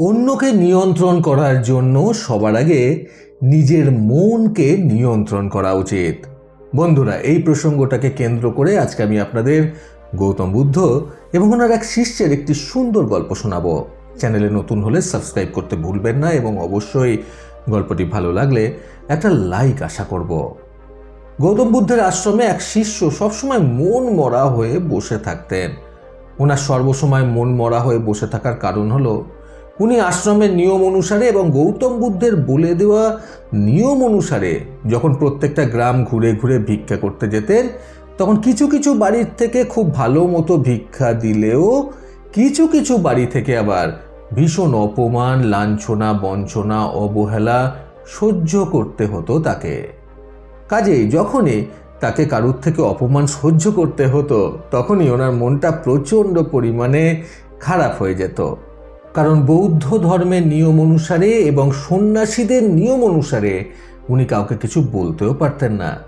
অন্যকে নিয়ন্ত্রণ করার জন্য সবার আগে নিজের মনকে নিয়ন্ত্রণ করা উচিত। বন্ধুরা, এই প্রসঙ্গটাকে কেন্দ্র করে আজকে আমি আপনাদের গৌতম বুদ্ধ এবং ওনার এক শিষ্যের একটি সুন্দর গল্প শোনাবো। চ্যানেলে নতুন হলে সাবস্ক্রাইব করতে ভুলবেন না এবং অবশ্যই গল্পটি ভালো লাগলে একটা লাইক আশা করব। গৌতম বুদ্ধের আশ্রমে এক শিষ্য সবসময় মন মরা হয়ে বসে থাকতেন। ওনার সর্বসময় মন মরা হয়ে বসে থাকার কারণ হলো উনি আশ্রমের নিয়ম অনুসারে এবং গৌতম বুদ্ধের বলে দেওয়া নিয়ম অনুসারে যখন প্রত্যেকটা গ্রাম ঘুরে ঘুরে ভিক্ষা করতে যেতেন, তখন কিছু কিছু বাড়ির থেকে খুব ভালো মতো ভিক্ষা দিলেও কিছু কিছু বাড়ি থেকে আবার ভীষণ অপমান, লাঞ্ছনা, বঞ্চনা, অবহেলা সহ্য করতে হতো তাকে। কাজেই যখনই তাকে কারুর থেকে অপমান সহ্য করতে হতো, তখনই ওনার মনটা প্রচণ্ড পরিমাণে খারাপ হয়ে যেত। কারণ বৌদ্ধ ধর্মের নিয়ম অনুসারে এবং সন্ন্যাসীদের নিয়ম অনুসারে উনি কাউকে কিছু বলতেও পারতেন না।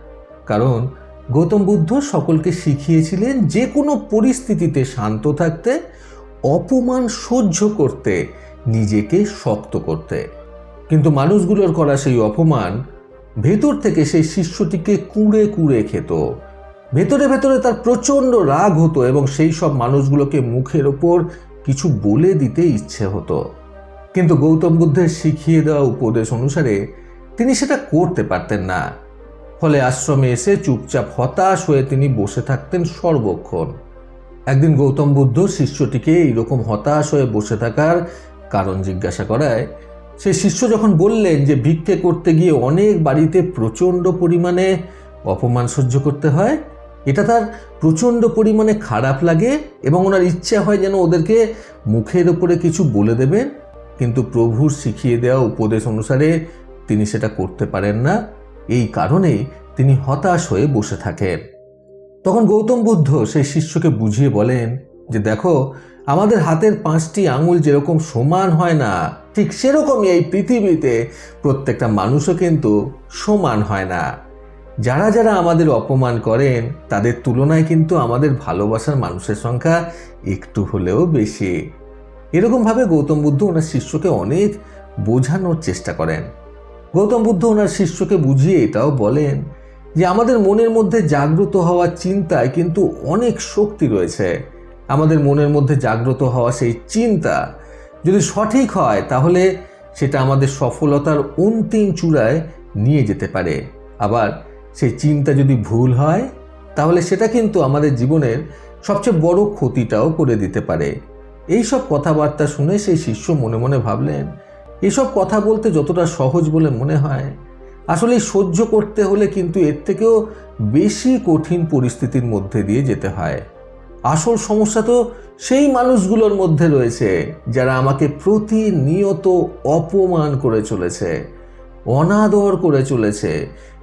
কারণ গৌতম বুদ্ধ সকলকে শিখিয়েছিলেন যে কোনো পরিস্থিতিতে শান্ত থাকতে, অপমান সহ্য করতে, নিজেকে শক্ত করতে। কিন্তু মানুষগুলোর করা সেই অপমান ভেতর থেকে সেই শিষ্যটিকে কুঁড়ে কুঁড়ে খেত। ভেতরে ভেতরে তার প্রচণ্ড রাগ হতো এবং সেই সব মানুষগুলোকে মুখের ওপর কিছু বলে দিতে ইচ্ছে হতো। কিন্তু গৌতম বুদ্ধের শিখিয়ে দেওয়া উপদেশ অনুসারে তিনি সেটা করতে পারতেন না। ফলে আশ্রমে এসে চুপচাপ হতাশ হয়ে তিনি বসে থাকতেন সর্বক্ষণ। একদিন গৌতম বুদ্ধ শিষ্যটিকে এইরকম হতাশ হয়ে বসে থাকার কারণ জিজ্ঞাসা করায়, সেই শিষ্য যখন বললেন যে ভিক্ষে করতে গিয়ে অনেক বাড়িতে প্রচণ্ড পরিমাণে অপমান সহ্য করতে হয় এটা তার প্রচণ্ড পরিমাণে খারাপ লাগে এবং ওনার ইচ্ছা হয় যেন ওদেরকে মুখের ওপরে কিছু বলে দেবেন, কিন্তু প্রভুর শিখিয়ে দেওয়া উপদেশ অনুসারে তিনি সেটা করতে পারেন না। এই কারণেই তিনি হতাশ হয়ে বসে থাকেন। তখন গৌতম বুদ্ধ সেই শিষ্যকে বুঝিয়ে বলেন যে, দেখো, আমাদের হাতের পাঁচটি আঙুল যেরকম সমান হয় না, ঠিক সেরকমই এই পৃথিবীতে প্রত্যেকটা মানুষও কিন্তু সমান হয় না। যারা যারা আমাদের অপমান করেন, তাদের তুলনায় কিন্তু আমাদের ভালোবাসার মানুষের সংখ্যা একটু হলেও বেশি। এরকমভাবে গৌতম বুদ্ধ ওনার শিষ্যকে অনেক বোঝানোর চেষ্টা করেন। গৌতম বুদ্ধ ওনার শিষ্যকে বুঝিয়ে এটাও বলেন যে, আমাদের মনের মধ্যে জাগ্রত হওয়ার চিন্তায় কিন্তু অনেক শক্তি রয়েছে। আমাদের মনের মধ্যে জাগ্রত হওয়া সেই চিন্তা যদি সঠিক হয়, তাহলে সেটা আমাদের সফলতার অন্তিম চূড়ায় নিয়ে যেতে পারে। আবার সেই চিন্তা যদি ভুল হয়, তাহলে সেটা কিন্তু আমাদের জীবনের সবচেয়ে বড় ক্ষতিটাও করে দিতে পারে। এই সব কথাবার্তা শুনে সেই শিষ্য মনে মনে ভাবলেন, এসব কথা বলতে যতটা সহজ বলে মনে হয়। আসলে সহ্য করতে হলে কিন্তু এর থেকেও বেশি কঠিন পরিস্থিতির মধ্যে দিয়ে যেতে হয়। আসল সমস্যা তো সেই মানুষগুলোর মধ্যে রয়েছে, যারা আমাকে প্রতিনিয়ত অপমান করে চলেছে। অনাদর করে চলেছে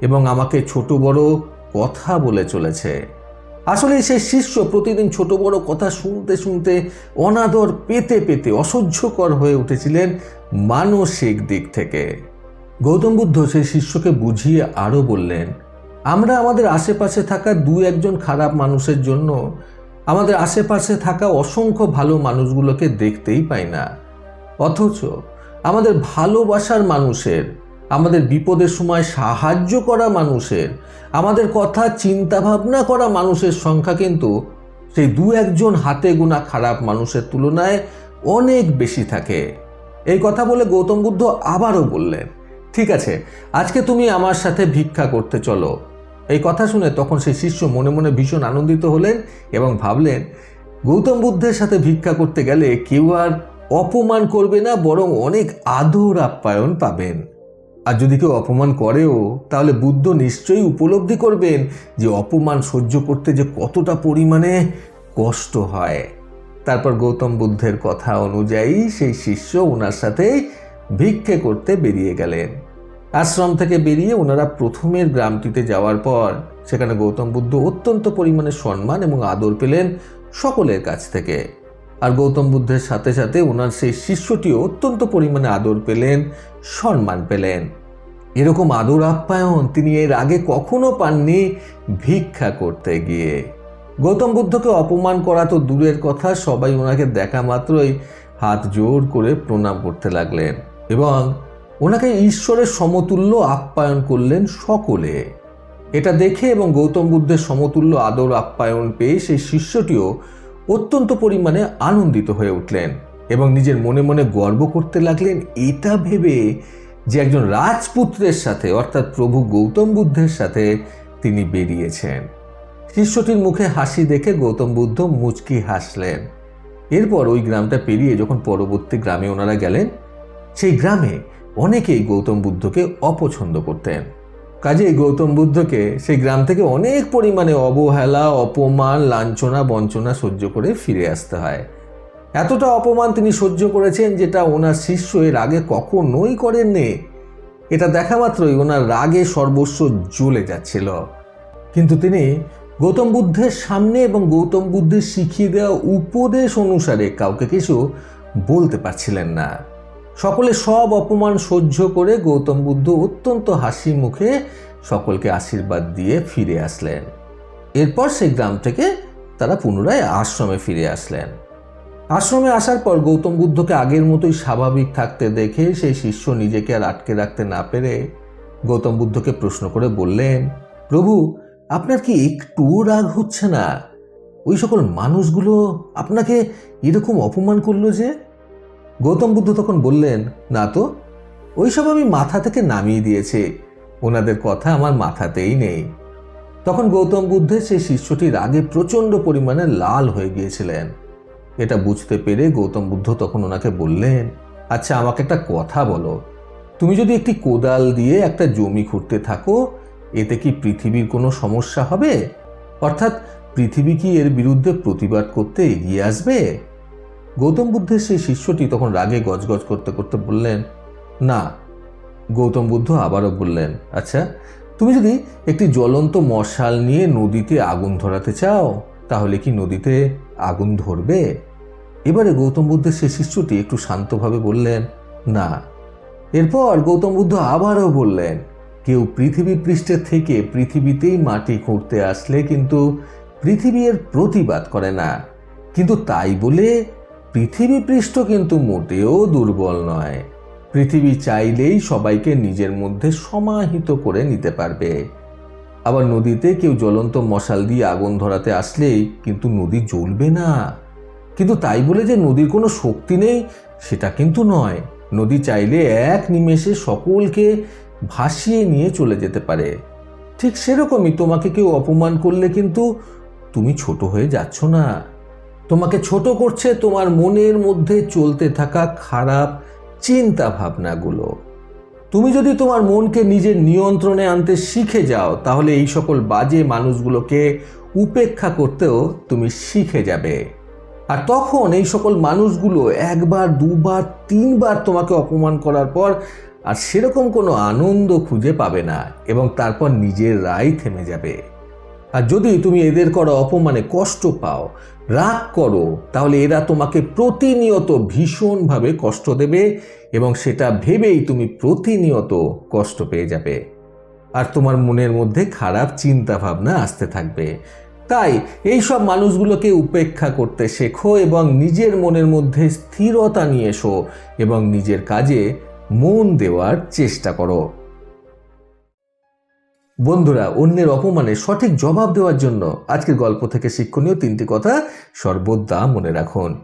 এবং আমাকে ছোট বড় কথা বলে চলেছে। আসলে সে শিষ্য প্রতিদিন ছোট বড় কথা শুনতে শুনতে অনাদর পেতে পেতে অসহ্যকর হয়ে উঠেছিলেন মানসিক দিক থেকে। গৌতম বুদ্ধ সেই শিষ্যকে বুঝিয়ে আরও বললেন, আমরা আমাদের আশেপাশে থাকা দু একজন খারাপ মানুষের জন্য আমাদের আশেপাশে থাকা অসংখ্য ভালো মানুষগুলোকে দেখতেই পাই না। অথচ আমাদের ভালোবাসার মানুষের আমাদের বিপদের সময় সাহায্য করা মানুষের, আমাদের কথা চিন্তা ভাবনা করা মানুষের সংখ্যা কিন্তু সেই দু একজন হাতে গোনা খারাপ মানুষের তুলনায় অনেক বেশি থাকে। এই কথা বলে গৌতম বুদ্ধ আবারও বললেন, ঠিক আছে, আজকে তুমি আমার সাথে ভিক্ষা করতে চলো। এই কথা শুনে তখন সেই শিষ্য মনে মনে ভীষণ আনন্দিত হলেন এবং ভাবলেন, গৌতম বুদ্ধের সাথে ভিক্ষা করতে গেলে কেউ আর অপমান করবে না, বরং অনেক আদর আপ্যায়ন পাবেন। আর যদি কেউ অপমান করেও, তাহলে বুদ্ধ নিশ্চয়ই উপলব্ধি করবেন যে অপমান সহ্য করতে যে কতটা পরিমাণে কষ্ট হয়। তারপর গৌতম বুদ্ধের কথা অনুযায়ী সেই শিষ্য ওনার সাথে ভিক্ষে করতে বেরিয়ে গেলেন। আশ্রম থেকে বেরিয়ে ওনারা প্রথমের গ্রামটিতে যাওয়ার পর, সেখানে গৌতম বুদ্ধ অত্যন্ত পরিমাণে সম্মান এবং আদর পেলেন সকলের কাছ থেকে। আর গৌতম বুদ্ধের সাথে সাথে ওনার সেই শিষ্যটিও অত্যন্ত পরিমাণে আদর পেলেন, সম্মান পেলেন। এরকম আদর আপ্যায়ন তিনি এর আগে কখনো পাননি ভিক্ষা করতে গিয়ে। গৌতম বুদ্ধকে অপমান করা তো দূরের কথা, সবাই ওনাকে দেখা মাত্রই হাত জোর করে প্রণাম করতে লাগলেন এবং ওনাকে ঈশ্বরের সমতুল্য আপ্যায়ন করলেন সকলে। এটা দেখে এবং গৌতম বুদ্ধের সমতুল্য আদর আপ্যায়ন পেয়ে সেই শিষ্যটিও অত্যন্ত পরিমাণে আনন্দিত হয়ে উঠলেন এবং নিজের মনে মনে গর্ব করতে লাগলেন, এটা ভেবে যে একজন রাজপুত্রের সাথে, অর্থাৎ প্রভু গৌতম বুদ্ধের সাথে তিনি বেরিয়েছেন। শিষ্যটির মুখে হাসি দেখে গৌতম বুদ্ধ মুচকি হাসলেন। এরপর ওই গ্রামটা পেরিয়ে যখন পরবর্তী গ্রামে ওনারা গেলেন, সেই গ্রামে অনেকেই গৌতম বুদ্ধকে অপছন্দ করতেন। কাজেই গৌতম বুদ্ধকে সেই গ্রাম থেকে অনেক পরিমাণে অবহেলা, অপমান, লাঞ্ছনা, বঞ্চনা সহ্য করে ফিরে আসতে হয়। এতটা অপমান তিনি সহ্য করেছেন যেটা ওনার শিষ্য এর আগে কখনোই করেননি। এটা দেখা মাত্রই ওনার রাগে সর্বস্ব জ্বলে যাচ্ছিল। কিন্তু তিনি গৌতম বুদ্ধের সামনে এবং গৌতম বুদ্ধের শিখিয়ে দেওয়া উপদেশ অনুসারে কাউকে কিছু বলতে পারছিলেন না। সকলে সব অপমান সহ্য করে গৌতম বুদ্ধ অত্যন্ত হাসি মুখে সকলকে আশীর্বাদ দিয়ে ফিরে আসলেন। এরপর সেই গ্রাম থেকে তারা পুনরায় আশ্রমে ফিরে আসলেন। আশ্রমে আসার পর গৌতম বুদ্ধকে আগের মতোই স্বাভাবিক থাকতে দেখে সেই শিষ্য নিজেকে আর আটকে রাখতে না পেরে গৌতম বুদ্ধকে প্রশ্ন করে বললেন, প্রভু, আপনার কি একটুও রাগ হচ্ছে না? ওই সকল মানুষগুলো আপনাকে এরকম অপমান করল যে? গৌতম বুদ্ধ তখন বললেন, না তো, ওইসব আমি মাথা থেকে নামিয়ে দিয়েছি। ওনাদের কথা আমার মাথাতেই নেই। তখন গৌতম বুদ্ধের সেই শিষ্যটি রাগে প্রচণ্ড পরিমাণে লাল হয়ে গিয়েছিলেন। এটা বুঝতে পেরে গৌতম বুদ্ধ তখন ওনাকে বললেন আচ্ছা আমাকে একটা কথা বলো। তুমি যদি একটি কোদাল দিয়ে একটা জমি খুঁড়তে থাকো, এতে কি পৃথিবীর কোনো সমস্যা হবে? অর্থাৎ, পৃথিবী কি এর বিরুদ্ধে প্রতিবাদ করতে এগিয়ে আসবে? গৌতম বুদ্ধের সেই শিষ্যটি তখন রাগে গজগজ করতে করতে বললেন, না, গৌতম বুদ্ধ আবারও বললেন আচ্ছা তুমি যদি একটি জ্বলন্ত মশাল নিয়ে নদীতে আগুন ধরাতে চাও, তাহলে কি নদীতে আগুন ধরবে? এবারে গৌতম বুদ্ধের সেই শিষ্যটি একটু শান্তভাবে বললেন, না। এরপর গৌতম বুদ্ধ আবারও বললেন, কেউ পৃথিবী পৃষ্ঠের থেকে পৃথিবীতেই মাটি খুঁড়তে আসলে কিন্তু পৃথিবীর প্রতিবাদ করে না। কিন্তু তাই বলে পৃথিবী পৃষ্ঠ কিন্তু মোটেও দুর্বল নয়। পৃথিবী চাইলেই সবাইকে নিজের মধ্যে সমাহিত করে নিতে পারবে। আবার নদীতে কেউ জ্বলন্ত মশাল দিয়ে আগুন ধরাতে আসলেই কিন্তু নদী জ্বলবে না। কিন্তু তাই বলে যে নদীর কোনো শক্তি নেই, সেটা কিন্তু নয়। নদী চাইলে এক নিমেষে সকলকে ভাসিয়ে নিয়ে চলে যেতে পারে। ঠিক সেরকমই তোমাকে কেউ অপমান করলে কিন্তু তুমি ছোট হয়ে যাচ্ছ না। তোমাকে ছোট করছে তোমার মনের মধ্যে চলতে থাকা খারাপ চিন্তা ভাবনাগুলো তুমি যদি তোমার মনকে নিজের নিয়ন্ত্রণে আনতে শিখে যাও, তাহলে এই সকল বাজে মানুষগুলোকে উপেক্ষা করতেও তুমি শিখে যাবে। আর তখন এই সকল মানুষগুলো একবার, দুবার, তিনবার তোমাকে অপমান করার পর আর সেরকম কোনো আনন্দ খুঁজে পাবে না এবং তারপর নিজের রায় থেমে যাবে। আর যদি তুমি এদের করা অপমানে কষ্ট পাও, রাগ করো, তাহলে এরা তোমাকে প্রতিনিয়ত ভীষণভাবে কষ্ট দেবে এবং সেটা ভেবেই তুমি প্রতিনিয়ত কষ্ট পেয়ে যাবে। আর তোমার মনের মধ্যে খারাপ চিন্তা ভাবনা আসতে থাকবে। তাই এই সব মানুষগুলোকে উপেক্ষা করতে শেখো এবং নিজের মনের মধ্যে স্থিরতা নিয়ে এসো এবং নিজের কাজে মন দেওয়ার চেষ্টা করো। বন্ধুরা, অন্যের অপমানে সঠিক জবাব দেওয়ার জন্য আজকের গল্প থেকে শিক্ষণীয় তিনটি কথা সর্বদা মনে রাখুন।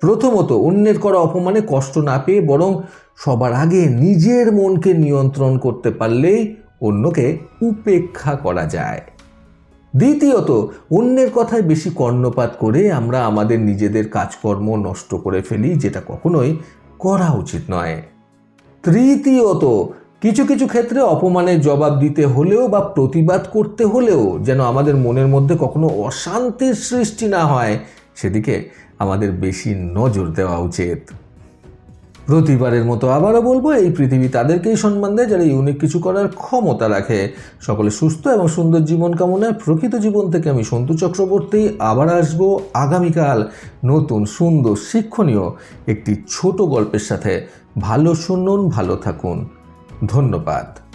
প্রথমত, অন্যের করা অপমানে কষ্ট না পেয়ে বরং সবার আগে নিজের মনকে নিয়ন্ত্রণ করতে পারলেই অন্যকে উপেক্ষা করা যায়। দ্বিতীয়ত, অন্যের কথায় বেশি কর্ণপাত করে আমরা আমাদের নিজেদের কাজকর্ম নষ্ট করে ফেলি, যেটা কখনোই করা উচিত নয়। তৃতীয়ত কিছু কিছু ক্ষেত্রে অপমানের জবাব দিতে হলেও বা প্রতিবাদ করতে হলেও যেন আমাদের মনের মধ্যে কখনো অশান্তির সৃষ্টি না হয়, সেদিকে আমাদের বেশি নজর দেওয়া উচিত। প্রতিবারের মতো আবারও বলব, এই পৃথিবী তাদেরকেই সম্মান দেয় যারা ইউনিক কিছু করার ক্ষমতা রাখে। সকলে সুস্থ এবং সুন্দর জীবন কামনায় প্রকৃত জীবন থেকে আমি সন্তু চক্রবর্তী আবার আসব আগামীকাল নতুন সুন্দর শিক্ষণীয় একটি ছোট গল্পের সাথে। ভালো শুনুন, ভালো থাকুন। ধন্যবাদ।